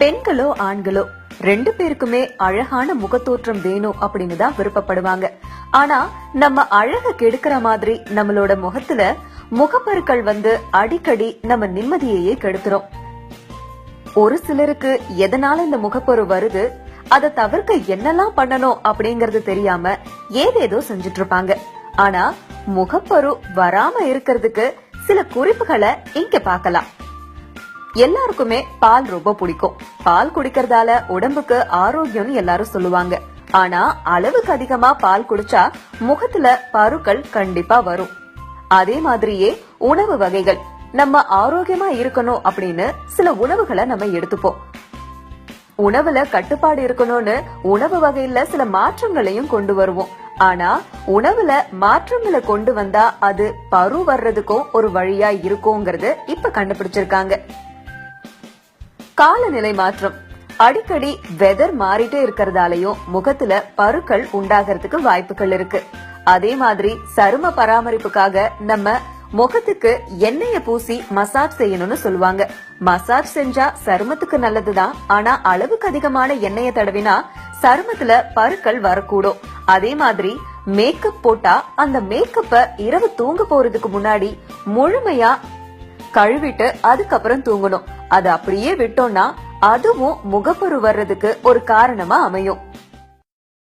பெண்களோ ஆண்களோ ரெண்டு பேருக்குமே அழகான முகத்தோற்றம் வேணும் அப்படின்னு தான் விருப்பப்படுவாங்க. ஆனா நம்ம அழக கெடுக்கிற மாதிரி நம்மளோட முகத்துல முகப்பருக்கள் வந்து அடிக்கடி நம்ம நிம்மதியையே கெடுத்துரும். ஒரு சிலருக்கு எதனால இந்த முகப்பரு வருது அதை தவிர்க்க என்னெல்லாம் பண்ணணும் அப்படிங்கறது தெரியாம ஏதேதோ செஞ்சுட்டு இருப்பாங்க ஆனா முகப்பரு வராம இருக்கிறதுக்கு சில குறிப்புகளை இங்க பாக்கலாம் எல்லாருக்குமே பால் ரொம்ப பிடிக்கும். பால் குடிக்கிறதால உடம்புக்கு ஆரோக்கியம்னு எல்லாரும் சொல்லுவாங்க. ஆனா அளவுக்கு அதிகமா பால் குடிச்சா முகத்துல பருக்கள் கண்டிப்பா வரும். அதே மாதிரியே உணவு வகைகள். நம்ம ஆரோக்கியமா இருக்கணும் அப்படின்னு சில உணவுகளை நம்ம எடுத்துப்போம். உணவுல கட்டுப்பாடு இருக்கணும்னு உணவு வகையில சில மாற்றங்களையும் கொண்டு வருவோம். ஆனா உணவுல மாற்றங்களை கொண்டு வந்தா அது பரு வர்றதுக்கும் ஒரு வழியா இருக்குங்கிறது இப்ப கண்டுபிடிச்சிருக்காங்க. காலநிலை மாற்றம். அடிக்கடி வெதர் மாறிட்டே இருக்கிறதாலயும் முகத்துல பருக்கள் உண்டாகிறதுக்கு வாய்ப்புகள் இருக்கு. அதே மாதிரி சரும பராமரிப்புக்காக நம்ம முகத்துக்கு எண்ணெய பூசி மசாஜ் செய்யணும்னு சொல்லுவாங்க. மசாஜ் செஞ்சா சருமத்துக்கு நல்லதுதான். ஆனா அளவுக்கு அதிகமான எண்ணெய தடவினா சருமத்துல பருக்கள் வரக்கூடும். அதே மாதிரி மேக்கப் போட்டா அந்த மேக்கப்ப இரவு தூங்க போறதுக்கு முன்னாடி முழுமையா கழுவிட்டு அதுக்கப்புறம் தூங்கணும். அது அப்படியே விட்டோம்னா அதுவும் முகப்பரு வர்றதுக்கு ஒரு காரணமா அமையும்.